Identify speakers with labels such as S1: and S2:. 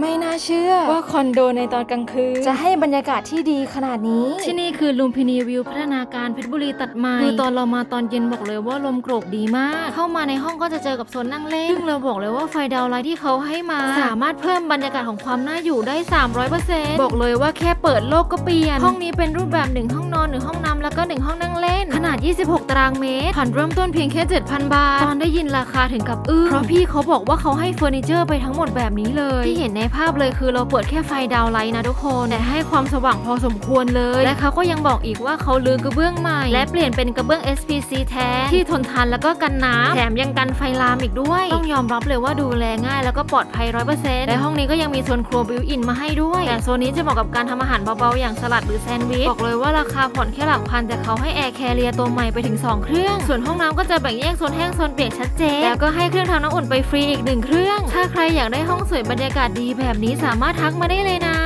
S1: ไม่น่าเชื่อว่าคอนโดในตอนกลางคืน จะให้บรรยากาศที่ดีขนาดนี้
S2: ที่นี่คือลุมพินีวิวพัฒนาการเพชรบุรีตัดใหม่คือตอนเรามาตอนเย็นบอกเลยว่าลมโกรกดีมาก เข้ามาในห้องก็จะเจอกับโซนนั่งเล่นซึ่งเราบอกเลยว่าไฟดาวไลท์ที่เขาให้มา สามารถเพิ่มบรรยากาศของความน่าอยู่ได้ 300%บอกเลยว่าแค่เปิดโลกก็เปลี่ยน ห้องนี้เป็นรูปแบบหนึ่งห้องนอนหนึ่งห้องน้ำแล้วก็หนึ่งห้องนั่งเล่นข นาด 26 ตารางเมตรผ่อนเริ่มต้นเพียงแค่ 7,000 บาท ตอนได้ยินราคาถึงกับอึ้งเพราะพี่เขาบอกว่าเขาให้เฟอร์นิเจอร์ไปทั้งหมดแบบนี้เลย ที่เห็นในภาพเลยคือเราเปิดแค่ไฟดาวไลท์นะทุกคนแต่ให้ความสว่างพอสมควรเลย และเขาก็ยังบอกอีกว่าเขาลือกระเบื้องใหม่ และเปลี่ยนเป็นกระเบื้อง SPC แท้ที่ทนทานแล้วก็กันน้ำแถมยังกันไฟลามอีกด้วย ต้องยอมรับเลยว่าดูแลง่ายแล้วก็ปลอดภัย100%และห้องนี้ก็ยังมีโซนครัวบิวอินมาให้ด้วย แต่โซนนี้จะเหมาะกับการทำอาหารเบาๆอย่างสลัดหรือแซนด์วิชบอกเลยว่าราคาผ่อนแค่หลักพันแต่เขาให้แอร์แคเรียตวใหม่ไปถึง 2 เครื่อง ส่วนห้องน้ำก็จะแบ่งแยกโซนแห้งโซนเปียกชัดเจน แล้วก็ให้เครื่องทำน้ำอุ่นไปฟรีอีกหนึ่งเครื่อง ถ้าใครอยากได้ห้องสวยบรรยากาศดีแบบนี้สามารถทักมาได้เลยนะ